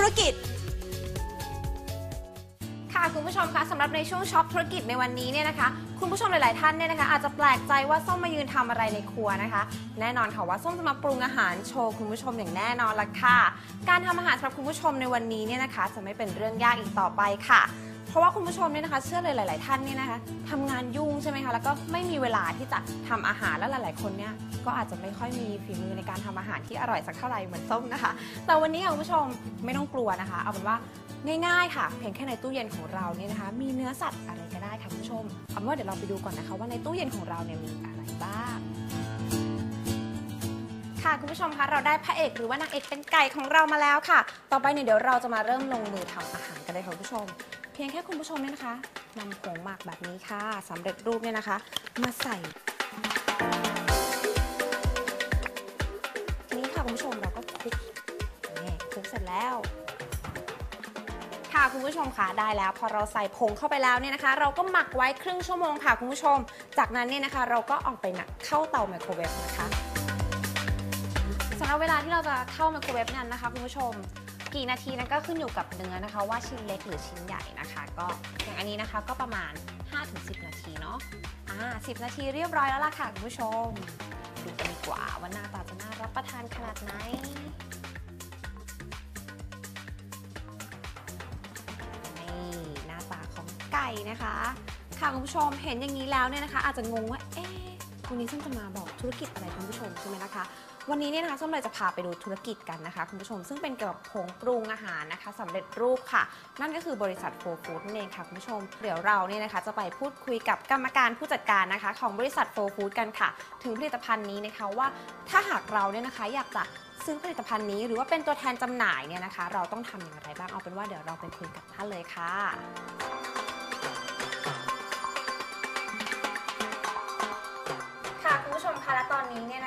ธุรกิจ ค่ะคุณผู้ชมคะสำหรับในช่วงช็อปธุรกิจในวันนี้เนี่ยนะคะ คุณผู้ชมหลาย ๆ ท่านเนี่ยนะคะ อาจจะแปลกใจว่าส้มมายืนทำอะไรในครัวนะคะ แน่นอนค่ะว่าส้มจะมาปรุงอาหารโชว์คุณผู้ชมอย่างแน่นอนละค่ะ การทำอาหารสำหรับคุณผู้ชมในวันนี้เนี่ยนะคะ จะไม่เป็นเรื่องยากอีกต่อไปค่ะ เพราะว่าคุณผู้ชมเนี่ยนะคะเชื่อเลยหลาย ๆ ท่านเนี่ยนะคะทำงานยุ่งใช่ไหมคะแล้วก็ไม่มีเวลาที่จะทำอาหารและหลาย ๆ คนเนี่ยก็อาจจะไม่ค่อยมีฝีมือในการทำอาหารที่อร่อยสักเท่าไหร่เหมือนส้มนะคะ แต่วันนี้ค่ะคุณผู้ชมไม่ต้องกลัวนะคะ เอาเป็นว่าง่าย ๆ ค่ะ เพียงแค่ในตู้เย็นของเราเนี่ยนะคะ มีเนื้อสัตว์อะไรก็ได้ค่ะคุณผู้ชมเอาเป็นว่าเดี๋ยวเราไปดูก่อนนะคะ ว่าในตู้เย็นของเราเนี่ยมีอะไรบ้าง ค่ะคุณผู้ชมคะเราได้พระเอกหรือว่านางเอกเป็นไก่ของเรามาแล้วค่ะ ต่อไปเนี่ยเดี๋ยวเราจะมาเริ่มลงมือทำอาหารกันเลยค่ะคุณผู้ชม พียงแค่คุณผู้ชมเนี่ยนะคะนำผงหมักแบบนี้ค่ะสำเร็จรูปเนี่ยนะคะ มาใส่ทีนี้ค่ะคุณผู้ชมเราก็คลุกนี่คลุกเสร็จแล้ว ค่ะคุณผู้ชมค่ะได้แล้ว พอเราใส่ผงเข้าไปแล้วเนี่ยนะคะ เราก็หมักไว้ครึ่งชั่วโมงค่ะคุณผู้ชม จากนั้นเนี่ยนะคะ เราก็เออกไปหนักเข้าเตาไมโครเวฟนะคะสำหรับเวลาที่เราจะเข้าไมโครเวฟนั้นนะคะ คุณผู้ชม กี่นาทีนั้นก็ขึ้นอยู่กับเนื้อนะคะ ว่าชิ้นเล็กหรือชิ้นใหญ่นะคะ ก็อย่างอันนี้นะคะก็ประมาณ 5-10 นาทีเนาะอ่า10 นาทีเรียบร้อยแล้วล่ะค่ะคุณผู้ชม ดูกันดีกว่าว่าหน้าตาจะน่ารับประทานขนาดไหนนี่หน้าตาของไก่นะคะค่ะคุณผู้ชมเห็นอย่างนี้แล้วเนี่ยนะคะ อาจจะงงว่าเอ๊ะวันนี้ส้มจะมาบอกธุรกิจอะไรคุณผู้ชมใช่ไหมนะคะ วันนี้เนี่ยนะคะส้มเลยจะพาไปดูธุรกิจกันนะคะคุณผู้ชมซึ่งเป็นเกี่ยวกับผงปรุงอาหารนะคะสำเร็จรูปค่ะ นั่นก็คือบริษัทโฟร์ฟู้ดนั่นเองค่ะคุณผู้ชม เดี๋ยวเราเนี่ยนะคะจะไปพูดคุยกับกรรมการผู้จัดการนะคะ ของบริษัทโฟร์ฟู้ดกันค่ะ ถึงผลิตภัณฑ์นี้นะคะว่าถ้าหากเราเนี่ยนะคะอยากจะซื้อผลิตภัณฑ์นี้หรือว่าเป็นตัวแทนจำหน่ายเนี่ยนะคะ เราต้องทำอย่างไรบ้างเอาเป็นว่าเดี๋ยวเราไปคุยกับท่านเลยค่ะค่ะ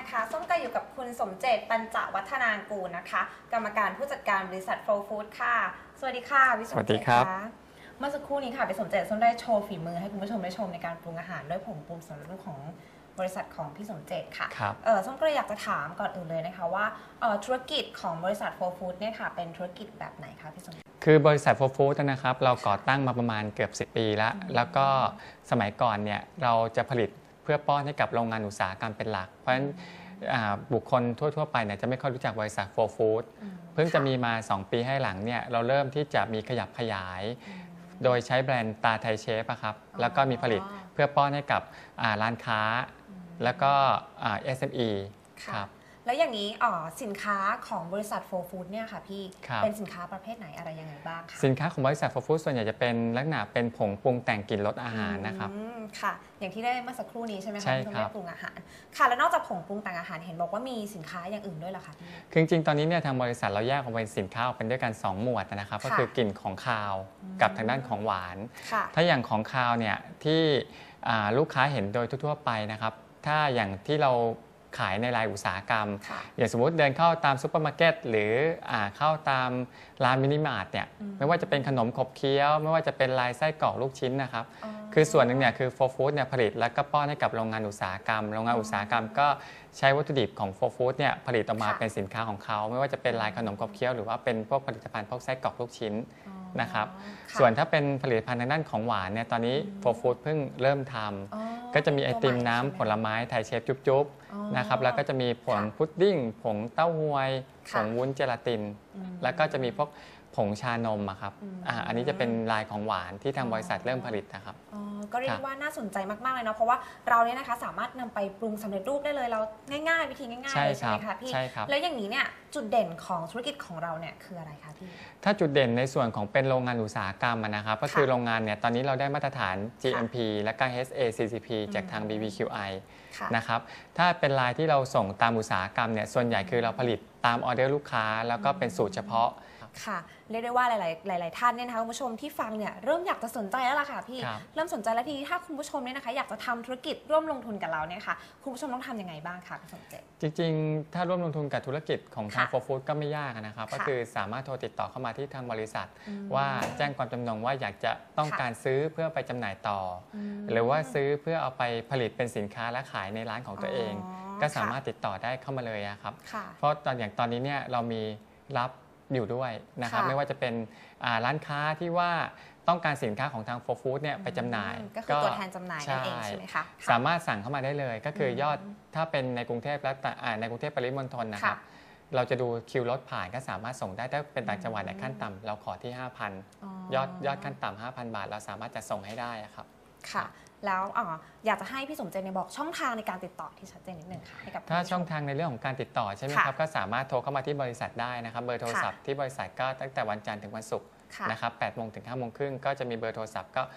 นนี้เนี่ยนะคะส้มก็อยู่กับคุณสมเจตปัญจวัฒนางกูลนะคะ กรรมการผู้จัดการบริษัทโฟร์ฟู้ดค่ะ สวัสดีค่ะพี่สมสวัสเจดีตครับะเมื่อสักครู่นี้ค่ะพี่สมเจตส้มได้โชว์ฝีมือให้คุณผู้ชมได้ชมในการปรุงอาหารด้วยผงปรุงสำเร็จรูปของบริษัทของพี่สมเจตค่ะ ครับ เออส้มก็เลยอยากจะถามก่อนอื่นเลยนะคะว่าเอ่อธุรกิจของบริษัทโฟร์ฟู้ดเนี่ยค่ะ เป็นธุรกิจแบบไหนคะพี่สมเจต คือบริษัทโฟร์ฟู้ดนะครับ เราก่อตั้งมาประมาณเกือบ 10 ปีแล้ว แล้วก็สมัยก่อนเนี่ย เราจะผลิต เพื่อป้อนให้กับโรงงานอุตสาหกรรมเป็นหลัก เพราะฉะนั้นอ่าบุคคลทั่ว ๆ ไปเนี่ยจะไม่ค่อยรู้จักบริษัทโฟร์ฟู้ดเพิ่งจะมีมา 2 ปีให้หลังเนี่ยเราเริ่มที่จะมีขยับขยาย โดยใช้แบรนด์ตาไทยเชฟอะครับแล้วก็มีผลิตเพื่อป้อนให้กับอ่าร้านค้า แล้วก็อ่า SME ค่ะครับ แล้วอย่างนี้อ๋อสินค้าของบริษัทโฟร์ฟู้ดเนี่ยค่ะพี่ครับ เป็นสินค้าประเภทไหนอะไรยังไงบ้างคะสินค้าของบริษัทโฟร์ฟู้ดส่วนใหญ่จะเป็นลักษณะเป็นผงปรุงแต่งกลิ่นรสอาหารนะครับ อืมค่ะ อย่างที่ได้เมื่อสักครู่นี้ใช่ไหมคะใช่ที่ต้องครับได้ปรุงอาหาร ค่ะแล้วนอกจากผงปรุงแต่งอาหารเห็นบอกว่ามีสินค้าอย่างอื่นด้วยเหรอคะพี่ คือจริงๆ ตอนนี้เนี่ยทางบริษัทเราแยกออกเป็นสินค้าออกเป็นด้วยกัน 2 หมวดนะครับค่ะก็คือกลิ่นของคาวกับทางด้านของหวาน ค่ะ ถ้าอย่างของคาวเนี่ยที่อ่าลูกค้าเห็นโดยทั่วๆไปนะครับ ถ้าอย่างที่เรา ขายในรายอุตสาหกรรมค่ะอย่างสมมุติเดินเข้าตามซูเปอร์มาร์เก็ตหรืออาเข้าตามร้านมินิมาร์ทเนี่ยอืมไม่ว่าจะเป็นขนมขบเคี้ยว ไม่ว่าจะเป็นลายไส้กรอกลูกชิ้นนะครับอ๋อคือส่วนหนึ่งเนี่ยคือโฟร์ฟู้ดเนี่ยผลิตแล้วก็ป้อนให้กับโรงงานอุตสาหกรรม โรงงานอุตสาหกรรมก็ใช้วัตถุดิบของโฟร์ฟู้ดเนี่ยผลิตออกมาค่ะเป็นสินค้าของเขา ไม่ว่าจะเป็นลายขนมขบเคี้ยวหรือว่าเป็นพวกผลิตภัณฑ์พวกไส้กรอกลูกชิ้นอ๋อนะครับค่ะส่วนถ้าเป็นผลิตภัณฑ์ทางด้านของหวานเนี่ยตอนนี้โฟร์ฟู้ดเพิ่งเริ่มทำอ๋อ ก็จะมีไอติมน้ำตัวใหผลไม้ไทยเชฟจุ๊บอ๋อๆนะครับแล้วก็จะมีผงค่ะพุดดิ้งผงเต้าหวยผค่ะงวุ้นเจลาติน อืม แล้วก็จะมีพวกผงชานมอะครับอืม อ่าอันนี้จะเป็นลายของหวานที่ทางอ๋อบริษัทเริ่มผลิตนะครับ อ๋อ ก็เรียกครับได้ว่าน่าสนใจมากๆเลยเนาะเพราะว่าเราเนี่ยนะคะสามารถนำไปปรุงสำเร็จรูปได้เลยเราง่ายๆ วิธีง่ายๆใช่เลยใช่ไหมครัคะบพี่ใช่ครับแล้วอย่างนี้เนี่ยจุดเด่นของธุรกิจของเราเนี่ยคืออะไรคะพี่ถ้าจุดเด่นในส่วนของเป็นโรงงานอุตสาหกรรมอะนะครับก็คือค่ะโรงงานเนี่ยตอนนี้เราได้มาตรฐาน GMP และก็ HACCP จากทางอืม BBQI ค่ะนะครับถ้าเป็นลายที่เราส่งตามอุตสาหกรรมเนี่ยส่วนใหญ่คือเราผลิตตามออเดอร์ลูกค้า แล้วก็เป็นสูตรเฉพาะ ค่ะเรียกได้ว่าหลาย ๆ หลาย ๆ ท่านเนี่ยนะคะคุณผู้ชมที่ฟังเนี่ยเริ่มอยากจะสนใจแล้วล่ะค่ะพี่ครับ เริ่มสนใจแล้วทีนี้ถ้าคุณผู้ชมเนี่ยนะคะ อยากจะทำธุรกิจร่วมลงทุนกับเราเนี่ยค่ะคุณผู้ชมต้องทำยังไงบ้างคะคุณสมเจต จริงๆ ถ้าร่วมลงทุนกับธุรกิจของทางค่ะโฟร์ฟู้ดก็ไม่ยากนะครับ ค่ะก็คือสามารถโทรติดต่อเข้ามาที่ทางบริษัท อืมว่าแจ้งความจำนงว่าอยากจะต้องค่ะ การซื้อเพื่อไปจำหน่ายต่ออม หรือว่าซื้อเพื่อเอาไปผลิตเป็นสินค้าและขายในร้านของตัวเองอ๋อก็สามารถติดต่อได้เข้ามาเลยอะครับ ค่ะ เพราะตอนอย่างตอนนี้เนี่ยเรามีรับ อยู่ด้วยนะครับค่ะ ไม่ว่าจะเป็นอ่าร้านค้าที่ว่าต้องการสินค้าของทาง for food เนี่ยไปจำหน่ายอืมก็คือตัวแทนจำหน่ายนั่นเองใช่ไหมคะสามารถสั่งเข้ามาได้เลยก็คืออมยอดถ้าเป็นในกรุงเทพและแต่อ่าในกรุงเทพปริมณฑลนะครับค่ะเราจะดูคิวรถผ่านก็สามารถส่งได้ถ้าเป็นต่างจังหวัดเนี่ยขั้นต่ำเราขอที่ 5,000 ยอดยอดขั้นต่ำ5,000 บาท เราสามารถจะส่งให้ได้อะครับ ค่ะ แล้วอ่าอยากจะให้พี่สมเจนเนี่ยบอกช่องทางในการติดต่อที่ชัดเจนนิดนึงค่ะให้กับถ้าคุณผู้ช่องทางในเรื่องของการติดต่อใช่ไหมค่ะครับก็สามารถโทรเข้ามาที่บริษัทได้นะครับเบอร์โทรศัพท์ที่บริษัทก็ตั้งแต่วันจันทร์ถึงวันศุกร์ค่ะนะครับ8โมงถึง5โมงครึ่งก็จะมีเบอร์โทรศัพท์ก็ 02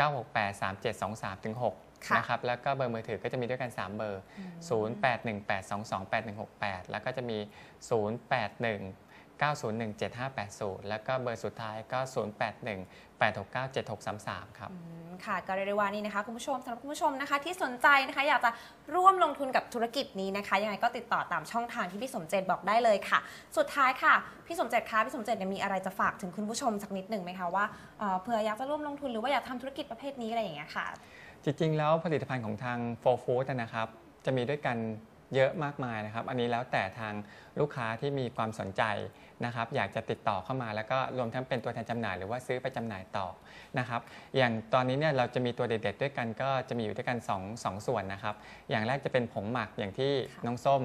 968 3723ถึง6ค่ะนะครับ แล้วก็เบอร์มือถือก็จะมีด้วยกัน 3 เบอร์ 0818228168 แล้วก็จะมี 081 9017580 แล้วก็เบอร์สุดท้ายก็ 081 869 7633 ครับอืมค่ะก็เรียกได้ว่านี่นะคะคุณผู้ชมสำหรับคุณผู้ชมนะคะ ที่สนใจนะคะ อยากจะร่วมลงทุนกับธุรกิจนี้นะคะยังไงก็ติดต่อตามช่องทางที่พี่สมเจตบอกได้เลยค่ะ สุดท้ายค่ะ พี่สมเจตคะพี่สมเจตเนี่ยมีอะไรจะฝากถึงคุณผู้ชมสักนิดหนึ่งไหมคะว่าเอ่อเผื่ออยากจะร่วมลงทุนหรือว่าอยากทำธุรกิจประเภทนี้อะไรอย่างเงี้ยค่ะ จริงๆ แล้วผลิตภัณฑ์ของทาง For Food นะครับจะมีด้วยกัน เยอะมากมายนะครับ อันนี้แล้วแต่ทางลูกค้าที่มีความสนใจนะครับ อยากจะติดต่อเข้ามาแล้วก็รวมทั้งเป็นตัวแทนจำหน่ายหรือว่าซื้อไปจำหน่ายต่อนะครับ อย่างตอนนี้เนี่ยเราจะมีตัวเด็ดๆด้วยกันก็จะมีอยู่ด้วยกัน2งส่วนนะครับ อย่างแรกจะเป็นผงหมักอย่างที่ค่ะน้องส้ม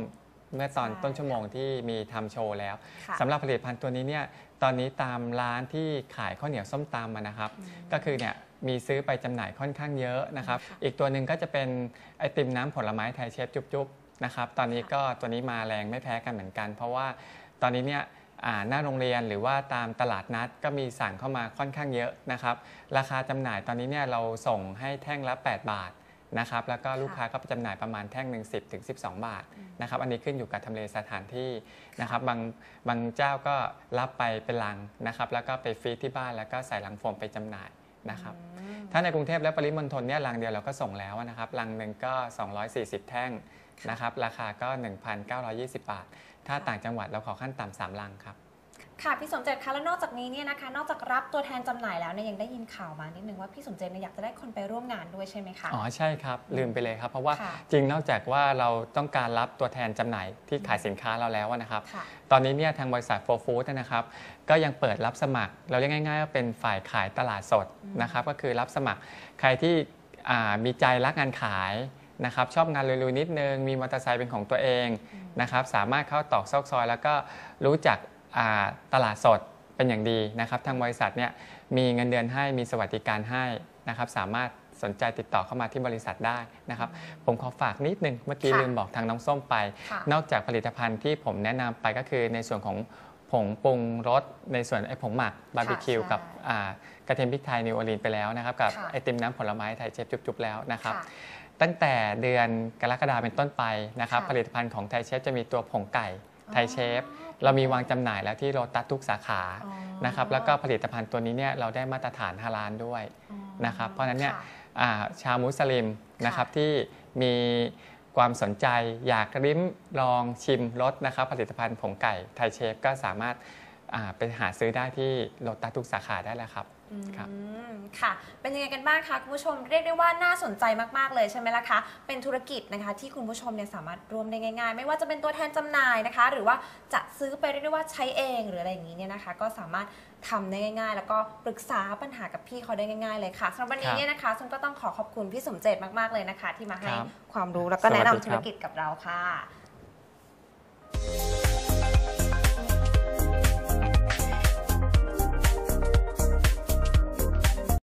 เมื่อตอนใช่ต้นชั่วโมงที่มีทำโชว์แล้วค่ะสำหรับผลิตภัณฑ์ตัวนี้เนี่ยตอนนี้ตามร้านที่ขายข้าวเหนียวส้มตำมานะครับ ก็คือเนี่ยมีซื้อไปจำหน่ายค่อนข้างเยอะนะครับค่ะอีกตัวหนึ่งก็จะเป็นไอติมน้ำผลไม้ไทยเชฟจุ๊บๆ นะครับตอนนี้ก็ตัวนี้มาแรงไม่แพ้กันเหมือนกัน เพราะว่าตอนนี้เนี่ยอ่าหน้าโรงเรียนหรือว่าตามตลาดนัดก็มีสั่งเข้ามาค่อนข้างเยอะนะครับ ราคาจำหน่ายตอนนี้เนี่ยเราส่งให้แท่งละ 8 บาทนะครับแล้วก็ลูกค้าก็ไปจำหน่ายประมาณแท่งหนึ่ง10ถึง12บาทนะครับอันนี้ขึ้นอยู่กับทำเลสถานที่นะครับบางบางเจ้าก็รับไปเป็นลังนะครับแล้วก็ไปฟรีซที่บ้านแล้วก็ใส่ลังโฟมไปจำหน่ายนะครับอืมถ้าในกรุงเทพและปริมณฑลเนี่ยลังเดียวเราก็ส่งแล้วนะครับลังหนึ่งก็ 240 แท่ง นะครับราคาก็ 1,920 บาท ถ้าต่างจังหวัดเราขอขั้นต่ำสามลังครับค่ะพี่สมเจตคะแล้วนอกจากนี้เนี่ยนะคะ นอกจากรับตัวแทนจำหน่ายแล้วเนี่ยยังได้ยินข่าวมานิดนึงว่าพี่สมเจตเนี่ยอยากจะได้คนไปร่วมงานด้วยใช่ไหมคะอ๋อใช่ครับ ลืมไปเลยครับ เพราะว่าค่ะจริงนอกจากว่าเราต้องการรับตัวแทนจำหน่ายที่ขายสินค้าเราแล้วนะครับค่ะตอนนี้เนี่ยทางบริษัท For Food นะครับ ก็ยังเปิดรับสมัคร เราเรียกง่ายๆว่าเป็นฝ่ายขายตลาดสดนะครับ ก็คือรับสมัครใครที่อ่ามีใจรักงานขาย นะครับชอบงานลุยๆนิดนึง มีมอเตอร์ไซค์เป็นของตัวเองนะครับสามารถเข้าตอกซอกซอย แล้วก็รู้จักอ่าตลาดสดเป็นอย่างดีนะครับทางบริษัทเนี่ยมีเงินเดือนให้มีสวัสดิการให้นะครับสามารถสนใจติดต่อเข้ามาที่บริษัทได้นะครับ ผมขอฝากนิดนึงเมื่อกี้ค่ะลืมบอกทางน้องส้มไปค่ะนอกจากผลิตภัณฑ์ที่ผมแนะนำไปก็คือในส่วนของผงปรุงรสในส่วนไอ้ผงหมักบาร์บีคิวใช่กับอ่ากระเทียมพริกไทยนิวออร์ลีนไปแล้วนะครับ กับค่ะไอติมน้ำผลไม้ไทยเชฟจุ๊บๆแล้วนะครับค่ะ ตั้งแต่เดือนกรกฎาเป็นต้นไปนะครับค่ะผลิตภัณฑ์ของไทยเชฟจะมีตัวผงไก่ไทยเชฟอ๋อเรามีวางจำหน่ายแล้วที่โรตัสทุกสาขาอ๋อนะครับแล้วก็ผลิตภัณฑ์ตัวนี้เนี่ยเราได้มาตรฐานฮาลาลด้วยอ๋อนะครับเพราะฉะนั้นเนี่ยค่ะอ่าชาวมุสลิมนะครับค่ะที่มีความสนใจอยากริมลองชิมรสนะครับผลิตภัณฑ์ผงไก่ไทยเชฟก็สามารถอ่าไปหาซื้อได้ที่โลตัสทุกสาขาได้แล้วครับ ครับอืมค่ะ เป็นยังไงกันบ้างคะคุณผู้ชมเรียกได้ว่าน่าสนใจมากๆเลยใช่ไหมล่ะคะ เป็นธุรกิจนะคะที่คุณผู้ชมเนี่ยสามารถร่วมได้ง่าย ๆ ไม่ว่าจะเป็นตัวแทนจำหน่ายนะคะ หรือว่าจะซื้อไปเรียกได้ว่าใช้เองหรืออะไรอย่างนี้เนี่ยนะคะ ก็สามารถทำได้ง่าย ๆ แล้วก็ปรึกษาปัญหากับพี่เขาได้ง่าย ๆ เลยค่ะสำหรับวันนี้เนี่ยนะคะซุนก็ต้องขอขอบคุณพี่สมเจตมากๆเลยนะคะ ที่มาให้ครับความรู้แล้วก็สวัสดีแนะนำครับธุรกิจกับเราค่ะ